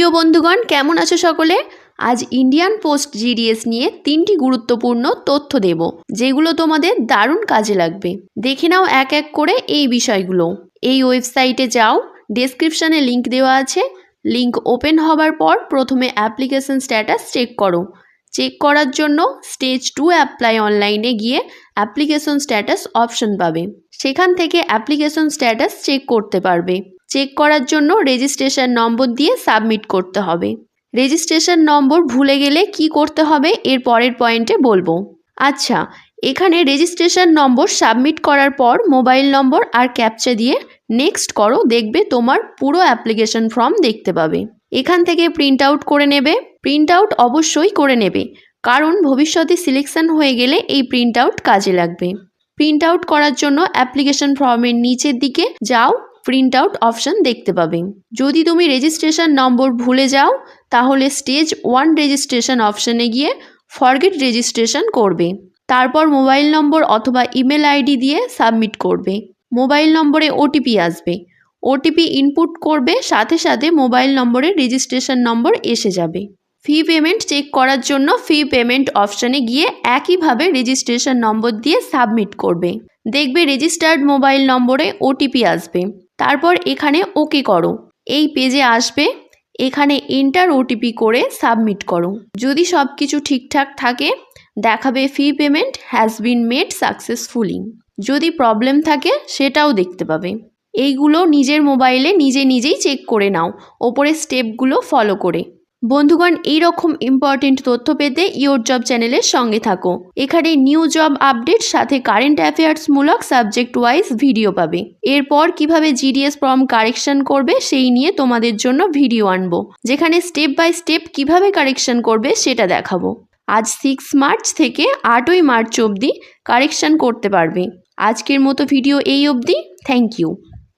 প্রিয় বন্ধুগণ, কেমন আছো সকলে? আজ ইন্ডিয়ান পোস্ট জিডিএস নিয়ে তিনটি গুরুত্বপূর্ণ তথ্য দেব, যেগুলো তোমাদের দারুণ কাজে লাগবে। দেখে নাও এক এক করে এই বিষয়গুলো। এই ওয়েবসাইটে যাও ডেসক্রিপশানে লিংক দেওয়া আছে। লিংক ওপেন হবার পর প্রথমে অ্যাপ্লিকেশন স্ট্যাটাস চেক করো। চেক করার জন্য স্টেজ টু অ্যাপ্লাই অনলাইনে গিয়ে অ্যাপ্লিকেশন স্ট্যাটাস অপশন পাবে। সেখান থেকে অ্যাপ্লিকেশন স্ট্যাটাস চেক করতে পারবে। চেক করার জন্য রেজিস্ট্রেশন নম্বর দিয়ে সাবমিট করতে হবে। রেজিস্ট্রেশন নম্বর ভুলে গেলে কি করতে হবে? এর পরের পয়েন্টে বলব। আচ্ছা এখানে রেজিস্ট্রেশন নম্বর সাবমিট করার পর মোবাইল নম্বর আর ক্যাপচা দিয়ে নেক্সট করো, দেখবে তোমার পুরো অ্যাপ্লিকেশন ফর্ম দেখতে পাবে। এখান থেকে প্রিন্ট আউট করে নেবে। প্রিন্ট আউট অবশ্যই করে নেবে, কারণ ভবিষ্যতে সিলেকশন হয়ে গেলে এই প্রিন্ট আউট কাজে লাগবে। প্রিন্ট আউট করার জন্য অ্যাপ্লিকেশন ফর্মের নিচের দিকে যাও প্রিন্ট আউট অপশন দেখতে পাবে। যদি তুমি রেজিস্ট্রেশন নম্বর ভুলে যাও, তাহলে স্টেজ ওয়ান রেজিস্ট্রেশন অপশানে গিয়ে ফরগেট রেজিস্ট্রেশন করবে। তারপর মোবাইল নম্বর অথবা ইমেল আইডি দিয়ে সাবমিট করবে। মোবাইল নম্বরে ওটিপি আসবে। ওটিপি ইনপুট করবে, সাথে সাথে মোবাইল নম্বরের রেজিস্ট্রেশন নম্বর এসে যাবে। ফি পেমেন্ট চেক করার জন্য ফি পেমেন্ট অপশানে গিয়ে একইভাবে রেজিস্ট্রেশন নম্বর দিয়ে সাবমিট করবে। দেখবে রেজিস্টার্ড মোবাইল নম্বরে ওটিপি আসবে। তারপর এখানে ওকে করো। এই পেজে আসবে, এখানে এন্টার ওটিপি করে সাবমিট করো। যদি সব কিছু ঠিকঠাক থাকে, দেখাবে fee payment has been made successfully যদি প্রবলেম থাকে, সেটাও দেখতে পাবে। এইগুলো নিজের মোবাইলে নিজে নিজেই চেক করে নাও ওপরে স্টেপগুলো ফলো করে। বন্ধুগণ এই রকম ইম্পর্টেন্ট তথ্য পেতে ইয়োর জব চ্যানেলের সঙ্গে থাকো এখানে নিউ জব আপডেট সাথে কারেন্ট অ্যাফেয়ার্স মূলক সাবজেক্ট ওয়াইজ ভিডিও পাবে। এরপর কীভাবে জিডিএস ফর্ম কারেকশন করবে, সেই নিয়ে তোমাদের জন্য ভিডিও আনব। যেখানে স্টেপ বাই স্টেপ কীভাবে কারেকশন করবে, সেটা দেখাবো। আজ সিক্স মার্চ থেকে আটই মার্চ অবধি কারেকশন করতে পারবে। আজকের মতো ভিডিও এই অবধি। Thank you